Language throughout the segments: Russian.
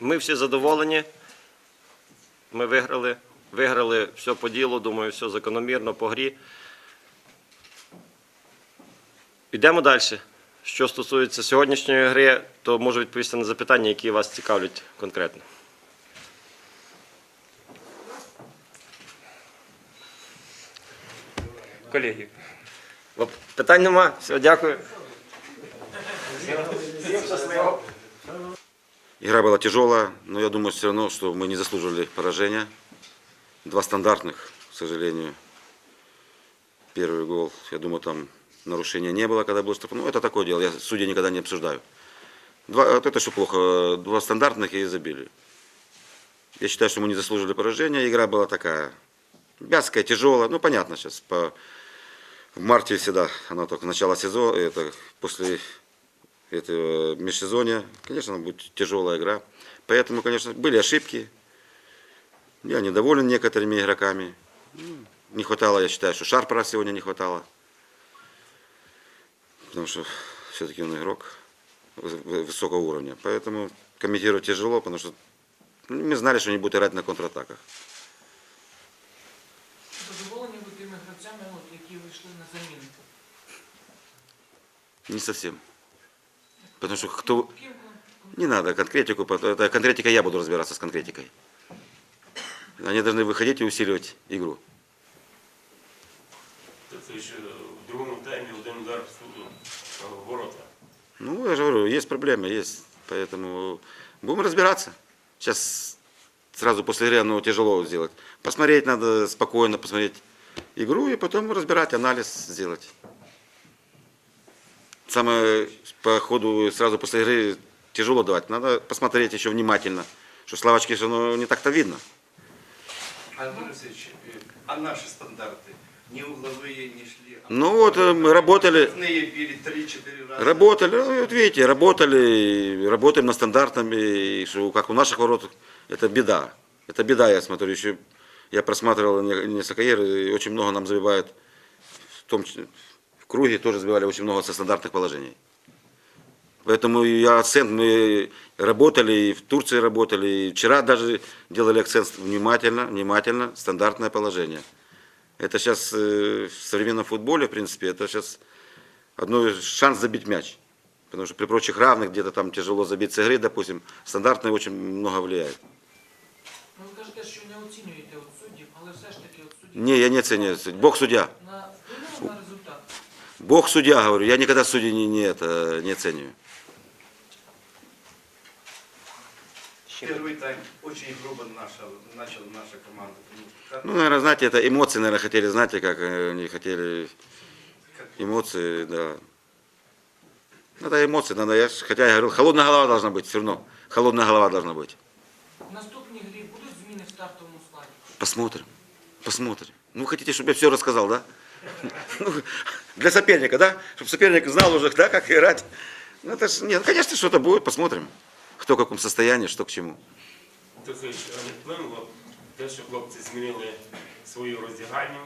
Ми всі задоволені. Ми виграли. Виграли все по ділу, думаю, все закономірно по грі. Йдемо далі. Що стосується сьогоднішньої гри, то можу відповісти на запитання, які вас цікавлять конкретно. Колеги, Питань нема. Все, дякую. Игра была тяжелая, но я думаю все равно, что мы не заслуживали поражения. Два стандартных, к сожалению. Первый гол, я думаю, там нарушения не было, когда был штраф. Ну, это такое дело, я судьи никогда не обсуждаю. Два, вот это что плохо, два стандартных и забили. Я считаю, что мы не заслужили поражения. Игра была такая вязкая, тяжелая. Ну, понятно сейчас. По... В марте всегда, она только начало сезона, это после этого межсезонья, конечно, она будет тяжелая игра. Поэтому, конечно, были ошибки. Я недоволен некоторыми игроками. Ну, Не хватало, я считаю, что Шарпера сегодня не хватало. Потому что все-таки он игрок вы- вы- высокого уровня. Поэтому комментировать тяжело, потому что ну, мы знали, что они будут играть на контратаках. Задоволені ви тими гравцями, от, які вийшли на заміну? Не совсем. Потому что кто... Не надо конкретику, это конкретика я буду разбираться с конкретикой. Они должны выходить и усиливать игру. В один удар в ворота. Ну, я же говорю, есть проблемы, есть. Поэтому будем разбираться. Сейчас сразу после игры оно тяжело сделать. Посмотреть надо спокойно, посмотреть игру и потом разбирать, анализ сделать. Самое по ходу сразу после игры тяжело давать. Надо посмотреть еще внимательно, что Славочки же ну, не так-то видно. Алексеевич, э, а наши стандарты? Не угловые не шли. а Ну вот э, мы работали, били 3-4 раза. Работали, ну, вот видите, работали, работаем на стандартном, и что как у наших ворот, это беда. Это беда, я смотрю, еще я просматривал не- несколько игр, и очень много нам забивают, в том числе в круге тоже забивали очень много со стандартных положений. Поэтому я акцент, мы работали, и в Турции работали, и вчера даже делали акцент внимательно, внимательно, стандартное положение. Это сейчас в современном футболе, в принципе, это сейчас одно шанс забить мяч. Потому что при прочих равных где-то там тяжело забить с игры, допустим, стандартное очень много влияет. Ну, ви кажете, що не оцінюєте от суддів, але все ж таки от судді Не, я не оцениваю. Бог судья. на впливали на результат. Бог судья, говорю. Я никогда судей не, не, это, не оцениваю. Первый тайм очень грубо наша, начала наша команда. Ну, Ну, наверное, знаете, это эмоции, наверное, хотели, знаете, как э, они хотели как- эмоции, да. Это эмоции, надо, я ж- хотя я говорил, холодная голова должна быть, все равно. Холодная голова должна быть. В наступній грі будуть зміни в стартовому складі? Посмотрим. Посмотрим. Ну, вы хотите, чтобы я все рассказал, да? Ну, Для соперника, да? Чтобы соперник знал уже, да, как играть. Ну, это ж, нет, конечно, что-то будет, посмотрим. Кто в каком состоянии, что к чему. Це ж не вплинуло те, що хлопці змінили свою роздягальню,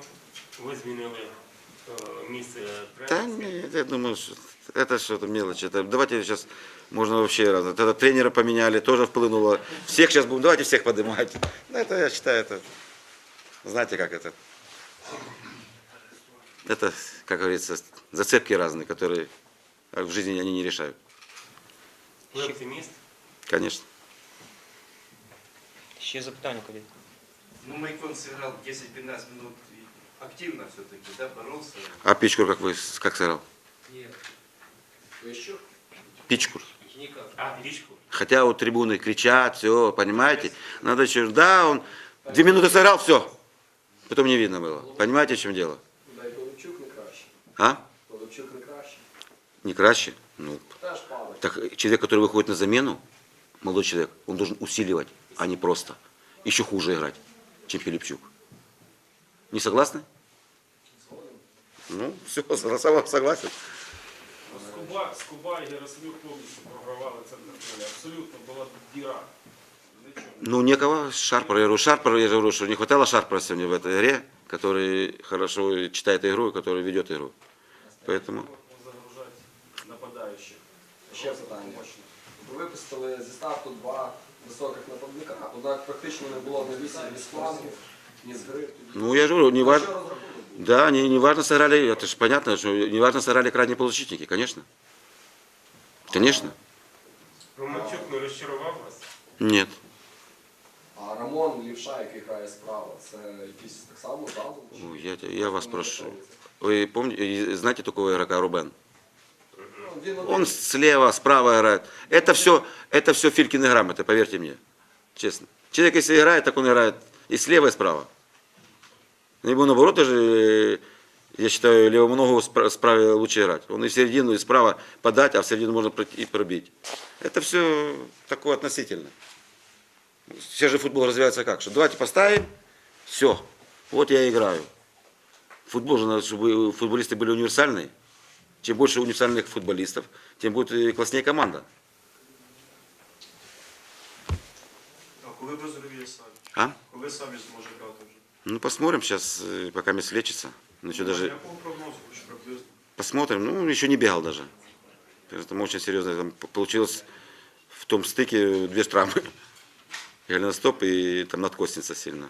ви змінили е, місце Да тренерське. нет, я думаю, что это что-то мелочь. Это, давайте сейчас можно вообще раз. Это тренера поменяли, тоже вплынуло. Всех сейчас будем, давайте всех поднимать. Ну, это, я считаю, это, знаете, как это. это, как говорится, зацепки разные, которые в жизни они не решают. Ви оптиміст? Конечно. ще запитання, колеги. Ну, Майкон сыграл 10-15 минут активно все-таки, да, боролся. А Пичкур как вы, как сыграл? Нет. Еще? Пичкур. Никак. А? Хотя у трибуны кричат, все, понимаете? Надо еще, да, он две минуты сыграл, все. Потом не видно было. Понимаете, в чем дело? А? Голубчук не краще. Не краще? Ну, Теж падає. так человек, который выходит на замену, молодой человек, он должен усиливать, а не просто. Еще хуже играть, чем Филипчук. Не согласны? Ну, все, согласен. Скуба, Скуба і Герасимюк повністю програвали центр поля. Абсолютно була діра. Нічого. Ну, некого Шарпера. Я говорю, Шарпера, я же говорю, что не хватало Шарпера сегодня в этой игре, который хорошо читает игру и который ведет игру. Поэтому... Загружати нападаючих. Ще питання. Мощно. ви випустили зі старту два високих нападника, однак практично не було ні вісім, ні з флангів, ні з гри. Ну, я же говорю, не Що важно. розрахунок був? Да, не, не важно сыграли, это же понятно, что не важно сыграли крайние полузащитники, конечно. Конечно. Романчук не розчарував вас? Нет. А Рамон Лівша, який грає справа, це якийсь так само задум? чи- Ну, Я, я вас прошу. Вы помните, знаете такого игрока Рубен? Ну. Он слева, справа играет. Это все, это все Филькины грамоты, поверьте мне. Честно. Человек, если играет, так он играет и слева, и справа. Ему наоборот даже, э, я считаю, левому ногу спра- справа лучше играть. Он и в середину, и справа подать, а в середину можно и пробить. Это все такое относительно. Сейчас же футбол развивается как? Что давайте поставим, все, вот я играю. Футбол же надо, чтобы футболисты были универсальные. Чем больше универсальных футболистов, тем будет и класснее команда. А коли виздоровіє самі? А? Коли самі зможе грати вже? Ну, посмотрим сейчас, пока Месси лечится. Ну, еще даже Якого прогнозу хоч приблизно? посмотрим. Ну, еще не бегал даже. То есть Там очень серьезно. Там п- получилось в том стыке две штраммы. Голеностоп и там надкостница сильно.